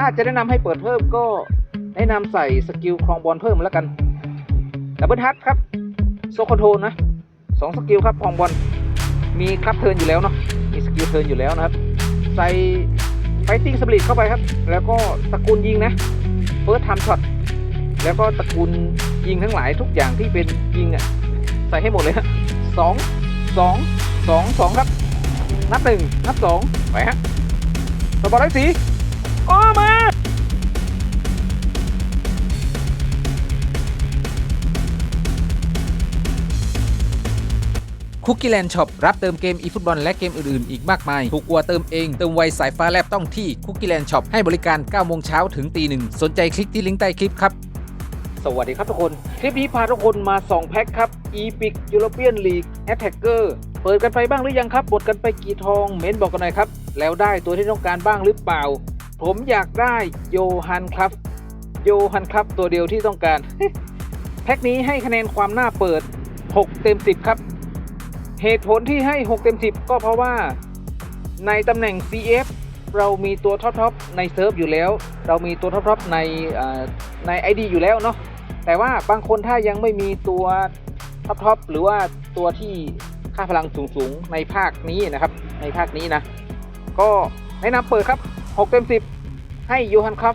ถ้าจะแนะนำให้เปิดเพิ่มก็แนะนำใส่สกิลครองบอลเพิ่มแล้วกันดับเบิลทัชครับโซคอนโทรนะสองสกิลครับครองบอลมีครับเทิร์นอยู่แล้วเนาะมีสกิลเทิร์นอยู่แล้วนะครับ ใส่ไฟติ้งสปริตเข้าไปครับ แล้วก็ตระกูลยิงนะเฟิร์สไทม์ช็อตแล้วก็ตระกูลยิงทั้งหลายทุกอย่างที่เป็นยิงอะใส่ให้หมดเลยฮะสองสองสองสองครับ นับหนึ่งนับสองไปฮะสปอร์ตไลท์สี ออมา คุกกี้แลนด์ช็อปรับเติมเกมอีฟุตบอลและเกมอื่นๆ อีกมากมาย ถูกกว่าเติมเอง เติมไวสายฟ้าแลบต้องที่คุกกี้แลนด์ช็อปให้บริการ 9 โมงเช้าถึงตีหนึ่งสนใจคลิกที่ลิงก์ใต้คลิปครับ สวัสดีครับทุกคน คลิปนี้พาทุกคนมา 2 แพ็คครับ Epic European League Attacker เปิดกันไปบ้างหรือยังครับบดกันไปกี่ทอง เม้นบอกกันหน่อยครับ แล้วได้ตัวที่ต้องการบ้างหรือเปล่า ผมอยากได้โยฮันครับโยฮันครับตัวเดียวที่ต้องการ แพ็คนี้ให้คะแนนความน่าเปิด 6 เต็ม 10 ครับ เหตุผลที่ให้ 6 เต็ม 10 ก็เพราะว่า ในตำแหน่ง CF เรามีตัวท็อปๆในเซิร์ฟอยู่แล้ว เรามีตัวท็อปๆในอ่าใน ID อยู่แล้วเนาะแต่ว่าบางคนถ้ายังไม่มีตัวท็อปๆหรือว่าตัวที่ค่าพลังสูงๆในภาคนี้นะครับ ในภาคนี้นะ ก็แนะนำเปิดครับ 6 เต็ม 10 ให้ยูฮันครับ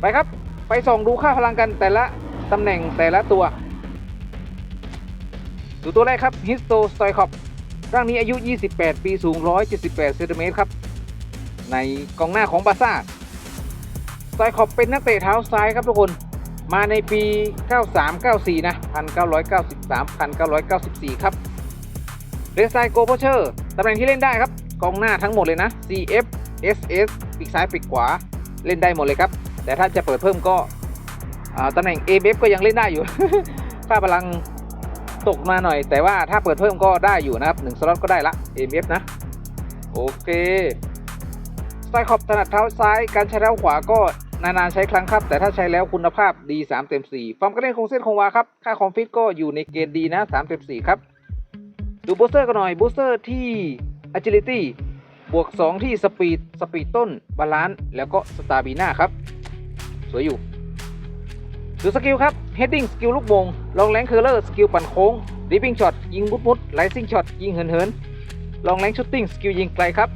ไปครับ ไปส่องดูค่าพลังกันแต่ละตำแหน่งแต่ละตัว ดูตัวแรกครับฮิสโตสไตคอปร่างนี้อายุ 28 ปีสูง 178เซนติเมตรครับ ในกองหน้าของบาซ่าสไตคอปเป็นนักเตะเท้าซ้ายครับทุกคน มาในปี 93-94 นะ 1993 1994 ครับเรสไซโกโพเชอร์ตำแหน่งที่เล่นได้ครับ กองหน้าทั้งหมดเลยนะ CF SS ปีกซ้ายปีกขวาเล่นได้หมดเลยครับ แต่ถ้าจะเปิดเพิ่มก็ตำแหน่ง ABF ก็ยังเล่นได้อยู่ ค่าพลังตกมาหน่อย แต่ว่าถ้าเปิดเพิ่มก็ได้อยู่นะครับ1สล็อตก็ได้ละ AMF นะ โอเคสไตล์ขอบถนัดเท้าซ้าย การใช้เท้าขวาก็นานๆใช้ครั้งครับ แต่ถ้าใช้แล้วคุณภาพดี 3 เต็ม 4ฟอร์มการเล่นคงเส้นคงวาครับ ค่าคอมฟิตก็อยู่ในเกณฑ์ดีนะ 3 เต็ม 4 ครับ ดูบูสเตอร์กันหน่อยบูสเตอร์ที่ agility บวก 2 ที่สปีดสปีดต้นบาลานซ์แล้วก็สตาบีน่าครับ สวยอยู่ดูสกิลครับ heading สกิลลูกโมงลองแรงเคอร์เลอร์สกิลปั่นโค้ง dripping shot ยิงมุดมุด rising shot ยิงเหินเหินลองแรงชูตติ้งสกิลยิงไกลครับ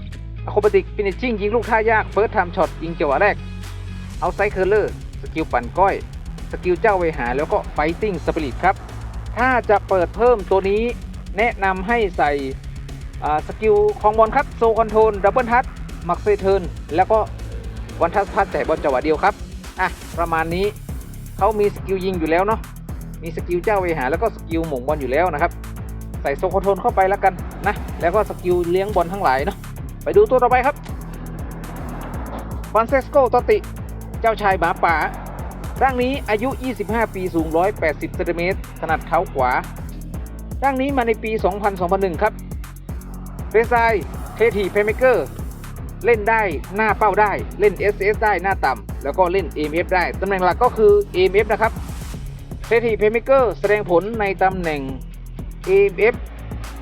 acrobatic finishing ยิงลูกท่ายาก first time shot ยิงจังหวะแรก outside curler สกิลปั่นก้อย สกิลเจ้าเวหาแล้วก็ fighting spirit ครับ ถ้าจะเปิดเพิ่มตัวนี้แนะนำให้ใส่ สกิลของบอลครับโซคอนโทรลดับเบิลทัชมักเซเทิร์นแล้วก็วันทัชพัดแต่บอลจังหวะเดียวครับอะประมาณนี้เขามีสกิลยิงอยู่แล้วเนาะมีสกิลเจ้าเวหาแล้วก็สกิลหม่งบอลอยู่แล้วนะครับใส่โซโคโทนเข้าไปแล้วกันนะแล้วก็สกิลเลี้ยงบอลทั้งหลายเนาะไปดูตัวต่อไปครับฟอนเซสโกตติ เจ้าชายหมาป่า ร่างนี้อายุ 25 ปี สูง 180เซนติเมตรถนัดเท้าขวา ร่างนี้มาในปี 2000-2001 ครับ เรซายเททีเพเมเกอร์เล่นได้หน้าเป้าได้เล่น SS ได้หน้าต่ำแล้วก็เล่น AMF ได้ ตำแหน่งหลักก็คือ AMF นะครับเซทีเพเมเกอร์แสดงผลในตำแหน่ง AMF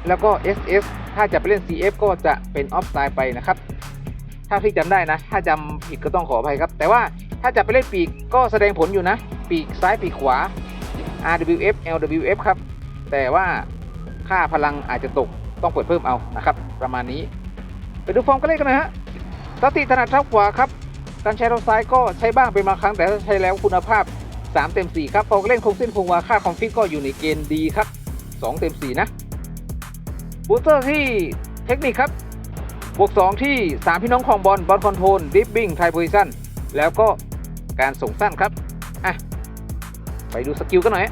แล้วก็ SS ถ้าจะไปเล่น CF ก็จะเป็นออฟไซด์ไปนะครับ ถ้าพี่จำได้นะ ถ้าจำผิดก็ต้องขออภัยครับ แต่ว่าถ้าจะไปเล่นปีกก็แสดงผลอยู่นะ ปีกซ้ายปีกขวา RWF LWF ครับ แต่ว่าค่าพลังอาจจะตก ต้องเปิดเพิ่มเอานะครับ ประมาณนี้ ไปดูฟอร์มกันเลยกันนะฮะสติถนัดเท้าขวาครับการใช้เท้าซ้ายก็ใช้บ้างเป็นบางครั้งแต่ถ้าใช้แล้วคุณภาพ 3 เต็ม 4 ครับพอเล่นคงเส้นคงวาค่าคอมฟิตก็อยู่ในเกณฑ์ดีครับ 2 เต็ม 4 นะบูสเตอร์ที่เทคนิคครับบวก 2 ที่ 3 พี่น้องของบอลบอลคอนโทรลดิฟบิ้งไทโพซิชั่นแล้วก็การส่งสั้นครับอะไปดูสกิลกันหน่อย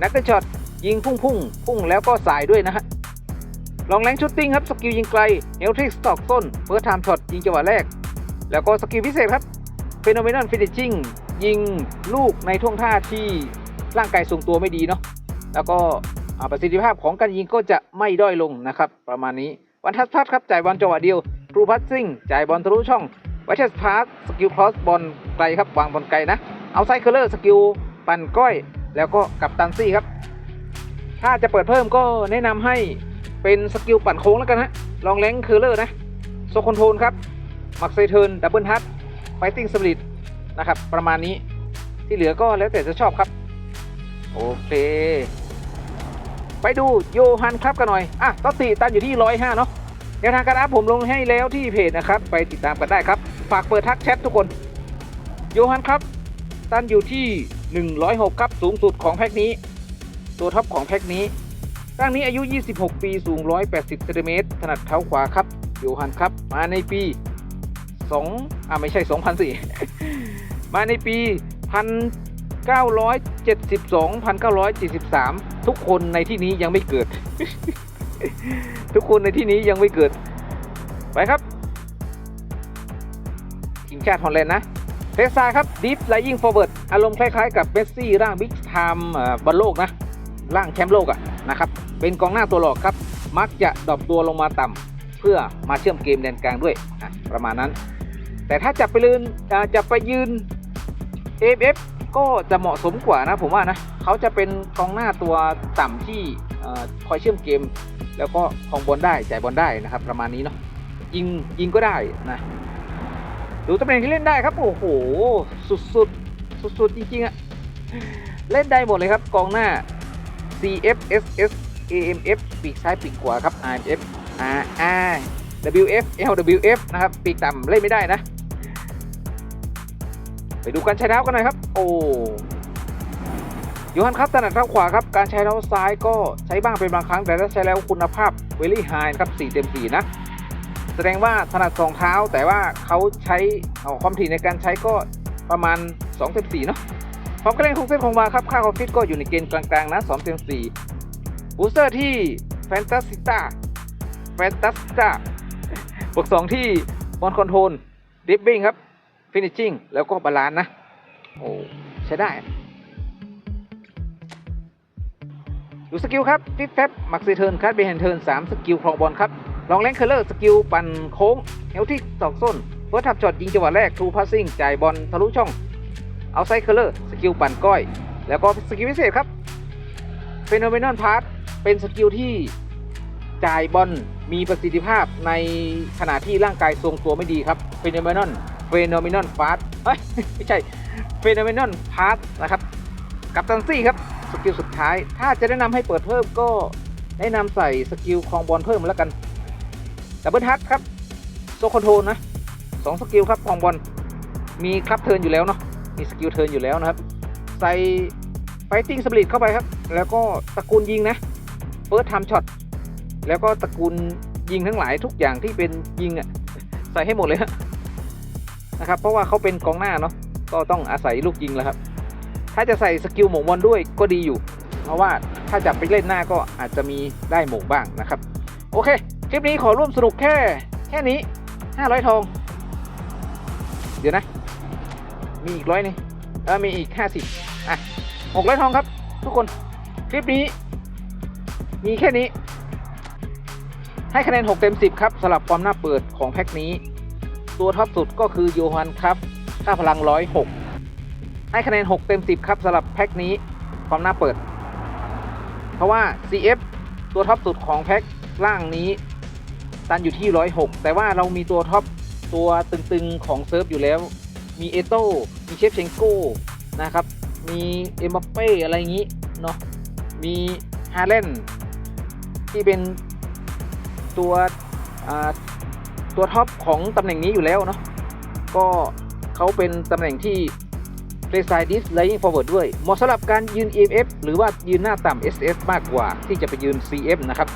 นักเตะช็อต ยิงพุ่งพุ่งพุ่งแล้วก็สายด้วยนะฮะลองแรงชุตติ้งครับสกิลยิงไกลเอลทริกสตอกต้นเฟิร์สไทม์ช็อตยิงจังหวะแรก แล้วก็สกิลพิเศษครับเฟโนเมน a นฟินิชชิ่งยิงลูกในท่วงท่าที่ร่างกายทรงตัวไม่ดีเนาะแล้วก็ประสิทธิภาพของการยิงก็จะไม่ด้อยลงนะครับ ประมาณนี้วันทัศพัฒครับจ่ายบอลจังหวะเดียวทรูพัสซิ่งจ่ายบอลทะลุช่องวัชสพาร์สกิลครอสบอลไกลครับวางบอลไกลนะเอาไซเคอร์เลอร์สกิลปั่นก้อย แล้วก็กับตันซี่ครับ ถ้าจะเปิดเพิ่มก็แนะนำให้เป็นสกิลปั่นโค้งแล้วกันฮะลองแรงเคอเลอร์นะโซคอนโทรลครับมักไซเทิร์นดับเบิลทัช Fighting Spirit นะครับ ประมาณนี้ที่เหลือก็แล้วแต่จะชอบครับ โอเค ไปดูโยฮันครับกันหน่อย อะตอตติตันอยู่ที่105เนาะแนวทางการอัพผมลงให้แล้วที่เพจนะครับ ไปติดตามกันได้ครับ ฝากเปิดทักแชททุกคน โยฮันครับ ตันอยู่ที่ 106 ครับ สูงสุดของแพ็กนี้ ตัวท็อปของแพ็กนี้ร่างนี้อายุ 26 ปี สูง 180เซนติเมตรถนัดเท้าขวาครับโยฮันครับ มาในปี 2 อ่าไม่ใช่ 2004 มาในปี 1972 1973 ทุกคนในที่นี้ยังไม่เกิด ทุกคนในที่นี้ยังไม่เกิด ไปครับทีมชาติฮอลแลนด์นะเทสซาครับดีฟไลยิงฟอร์เวิร์ดอารมณ์คล้ายๆ กับเมสซี่ร่างบิ๊กไทม์บอลโลกนะ ร่างแชมป์โลกอะนะครับ เป็นกองหน้าตัวหลอกครับ มักจะดรอปตัวลงมาต่ำเพื่อมาเชื่อมเกมแดนกลางด้วยอะประมาณนั้น แต่ถ้าจะไปยืนอ่าจะไปยืน AFF ก็จะเหมาะสมกว่านะผมว่านะเขาจะเป็นกองหน้าตัวต่ำที่คอยเชื่อมเกม แล้วก็คองบอลได้จ่ายบอลได้นะครับประมาณนี้เนาะยิงยิงก็ได้นะดูตำแหน่งที่เล่นได้ครับโอ้โหสุดๆสุดๆจริงๆอะเล่นได้หมดเลยครับกองหน้า CFSS AMF ปีกซ้ายปีกขวาครับ RMF RR WF LWF นะครับปีกต่ำเล่นไม่ได้นะ ไปดูการใช้เท้ากันหน่อยครับ โอ้ยูฮันครับถนัดเท้าขวาครับ การใช้เท้าซ้ายก็ใช้บ้างเป็นบางครั้ง แต่ถ้าใช้แล้วคุณภาพเวลี่ไฮครับ4เต็ม4นะ แสดงว่าถนัดสองเท้าแต่ว่าเขาใช้ความถี่ในการใช้ก็ประมาณ2เต็ม4เนาะ ความกระเด้งของเส้นของวาครับ ค่าคอมฟิตก็อยู่ในเกณฑ์กลางๆนะ2เต็ม4บูสเตอร์ที่แฟนตาสตาแฟนตาสตาบวก2ที่บอลคอนโทรลดิฟบิ้งครับฟินิชชิ่งแล้วก็บาลานนะ โอ้ใช้ได้ดูสกิลครับฟิฟแฟบมักซีเทิร์นคัดเบนเทิร์นสามสกิลครองบอลครับลองแรงเคอร์เลอร์สกิลปั่นโค้งเฮลที่ตอกส้นเฟิร์สทับช็อตยิงจังหวะแรกทูพาสซิ่งจ่ายบอลทะลุช่อง เอาไซเคอร์เลอร์สกิลปั่นก้อย แล้วก็สกิลพิเศษครับเฟโนเมนอนพาร์ทเป็นสกิลที่จ่ายบอลมีประสิทธิภาพในขณะที่ร่างกายทรงตัวไม่ดีครับเฟโนเมนอนเฟโนเมนอนฟาสเฮ้ยไม่ใช่เฟโนเมนอนพาร์ทนะครับกับตันซี่ครับสกิลสุดท้าย ถ้าจะแนะนำให้เปิดเพิ่มก็แนะนำใส่สกิลคลองบอลเพิ่มแล้วกันดับเบิลทัชครับโซคอนโทรนะสองสกิลครับคลองบอลมีครับเทิร์นอยู่แล้วเนาะ มีสกิลเทิร์นอยู่แล้วนะครับ ใส่ไฟติ้งสปริตเข้าไปครับ แล้วก็ตระกูลยิงนะเฟิร์สไทม์ช็อตแล้วก็ตระกูลยิงทั้งหลายทุกอย่างที่เป็นยิงอะ่ะใส่ให้หมดเลยฮะนะครับ เพราะว่าเขาเป็นกองหน้าเนาะก็ต้องอาศัยลูกยิงแล้วครับ ถ้าจะใส่สกิลหม่งบอลด้วยก็ดีอยู่ เพราะว่าถ้าจับไปเล่นหน้าก็อาจจะมีได้หม่งบ้างนะครับ โอเค คลิปนี้ขอร่วมสนุกแค่แค่นี้ 500 ทอง มีอีกร้อยนึงเออมีอีก50อะ600ทองครับ ทุกคนคลิปนี้ มีแค่นี้ ให้คะแนน 6 เต็ม 10 ครับสำหรับความน่าเปิดของแพ็คนี้ ตัวท็อปสุดก็คือโยฮันครับค่าพลัง 106 ให้คะแนน 6 เต็ม 10 ครับสำหรับแพ็คนี้ความน่าเปิด เพราะว่า CF ตัวท็อปสุดของแพ็คล่างนี้ ตันอยู่ที่ 106 แต่ว่าเรามีตัวท็อปตัวตึงๆของเซิร์ฟอยู่แล้ว มีเอโต้มีเชฟเชงโก้นะครับ มีเอ็มบัปเป้อะไรอย่างนี้เนาะ มีฮาเลนที่เป็นตัวตัวท็อปของตำแหน่งนี้อยู่แล้วเนาะ ก็เขาเป็นตำแหน่งที่เ e ซ i ดิสไล i ์ฟอร์เวิร์ดด้วย เหมาะสำหรับการยืน EMF หรือว่ายืนหน้าต่ำ SS มากกว่าที่จะไปยืน CF นะครับ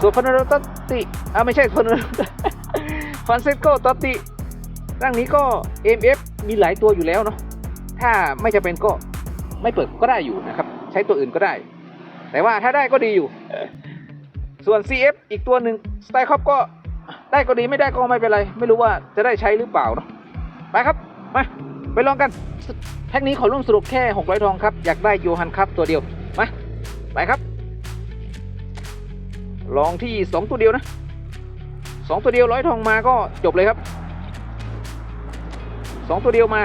ส่วนฟ a น r ร t ตติอ่าไม่ใช่ฟ a น r ฟอนเซโกตติ ร่างนี้ก็ EMF มีหลายตัวอยู่แล้วเนาะถ้าไม่จะเป็นก็ไม่เปิดก็ได้อยู่นะครับ ใช้ตัวอื่นก็ได้ แต่ว่าถ้าได้ก็ดีอยู่ ส่วน CF อีกตัวหนึ่งสไตล์คอปก็ได้ก็ดีไม่ได้ก็ไม่เป็นไร ไม่รู้ว่าจะได้ใช้หรือเปล่าเนาะไปครับมาไปลองกันแพ็คนี้ขอร่วมสรุปแค่600ทองครับ อยากได้โยฮันครับตัวเดียวมาไปครับ ลองที่ 2 ตัวเดียวนะ 2 ตัวเดียวร้อยทองมาก็จบเลยครับ 2ตัวเดียวมา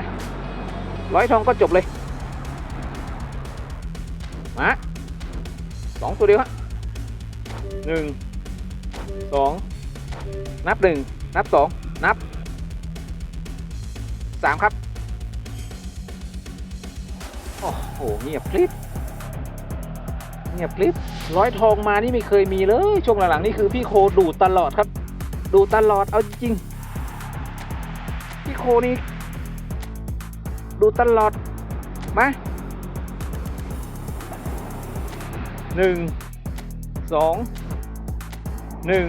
ร้อยทองก็จบเลย มาสองตัวเดียวฮะหนึ่งสองนับหนึ่งนับสองนับสามครับโอ้โหเงียบคลิปเงียบคลิปร้อยทองมานี่ไม่เคยมีเลยช่วงหลังๆนี่คือพี่โคดูตลอดครับ ดูตลอดเอาจริงพี่โคนี่ ดูตลอด มาหนึ่งสองหนึ่ง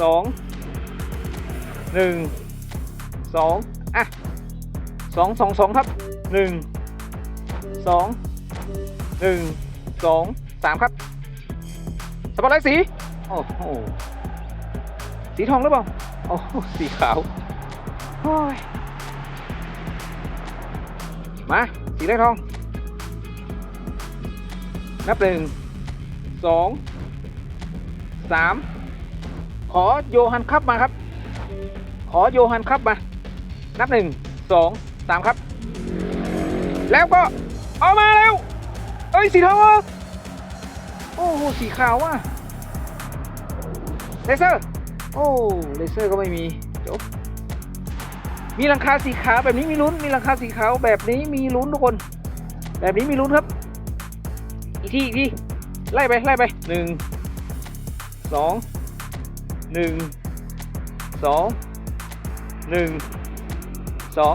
สองหนึ่งสองอะสองสองสองครับหนึ่งสองหนึ่งสองสามครับสปอตไลท์สี โอ้โห สีทองหรือเปล่า โอ้โหสีขาวโอ้ย มา สีแดงทอง นับหนึ่งสองสามขอโยฮันคัพมาครับ ขอโยฮันคัพมา นับหนึ่งสองสามครับ แล้วก็เอามาแล้ว เอ้ย สีทองเหรอโอ้โห สีขาวว่ะเลเซอร์ โอ้ เลเซอร์ก็ไม่มี จบ มีหลังคาสีขาวแบบนี้มีลุ้น มีหลังคาสีขาวแบบนี้มีลุ้นทุกคน แบบนี้มีลุ้นครับ อีกทีอีกทีไล่ไปไล่ไปหนึ่งสองหนึ่งสองหนึ่งสอง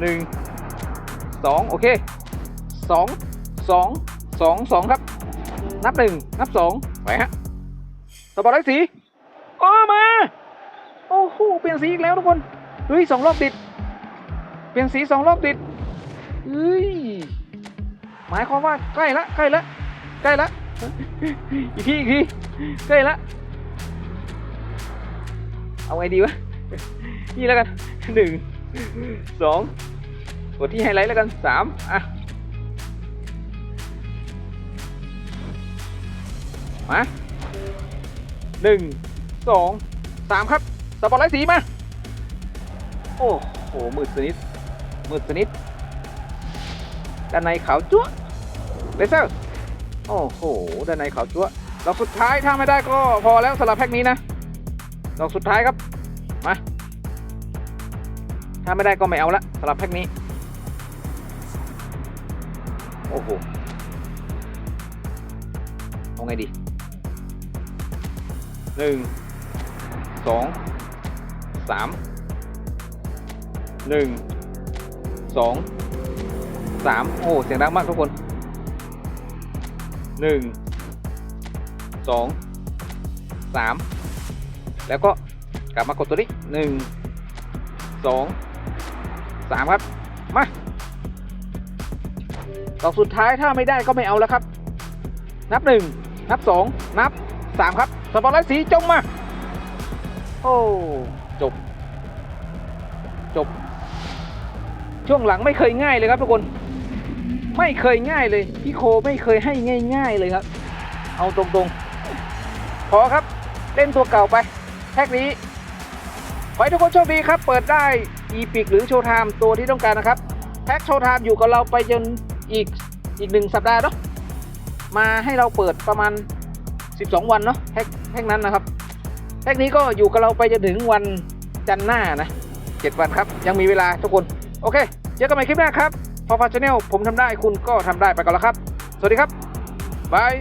หนึ่งสองโอเคสองสองสองสองครับ นับหนึ่งนับสองไปฮะสปอร์ตไลท์สีโอ้มา โอ้โหเปลี่ยนสีอีกแล้วทุกคน เฮ้ยสองรอบติด เปลี่ยนสีสองรอบติดเฮ้ยหมายความว่าใกล้ละใกล้ละใกล้ละอีกทีอีกทีใกล้ละเอาไงดีวะนี่แล้วกันหนึ่งสองกดที่ไฮไลท์แล้วกันสามอะมาหนึ่งสองสามครับสปอตไลท์สีมา โอ้โหมืดสนิทมืดสนิทด้านในขาวจั๊วะเลเซอร์โอ้โหด้านในขาวจั๊วะดอกสุดท้ายถ้าไม่ได้ก็พอแล้วสำหรับแพ็กนี้นะดอกสุดท้ายครับมาถ้าไม่ได้ก็ไม่เอาละสำหรับแพ็กนี้โอ้โหเอาไงดีหนึ่งสองสาม หนึ่งสองสามโอ้ เสียงดังมากทุกคนหนึ่งสองสามแล้วก็กลับมากดตัวนี้หนึ่งสองสามครับ มาดอกสุดท้ายถ้าไม่ได้ก็ไม่เอาแล้วครับ นับหนึ่งนับสองนับสามครับสปอร์ตไลท์สีจงมา โอ้ จบ จบ ช่วงหลังไม่เคยง่ายเลยครับทุกคน ไม่เคยง่ายเลย พี่โคไม่เคยให้ง่าย ๆเลยครับ เอาตรงๆ พอครับเล่นตัวเก่าไป แท็กนี้ขอให้ทุกคนโชคดีครับ เปิดได้อีพิกหรือโชว์ไทม์ตัวที่ต้องการนะครับ แพ็กโชว์ไทม์อยู่กับเราไปจนอีกอีกหนึ่งสัปดาห์เนาะมาให้เราเปิดประมาณ 12 วันเนาะแพ็กแพ็กนั้นนะครับแพ็กนี้ก็อยู่กับเราไปจนถึงวันจันทร์หน้านะ 7 วันครับ ยังมีเวลาทุกคน โอเค เจอกันใหม่คลิปหน้าครับพอฟาชแนลผมทำได้คุณก็ทำได้ไปก่อนแล้วครับ สวัสดีครับบาย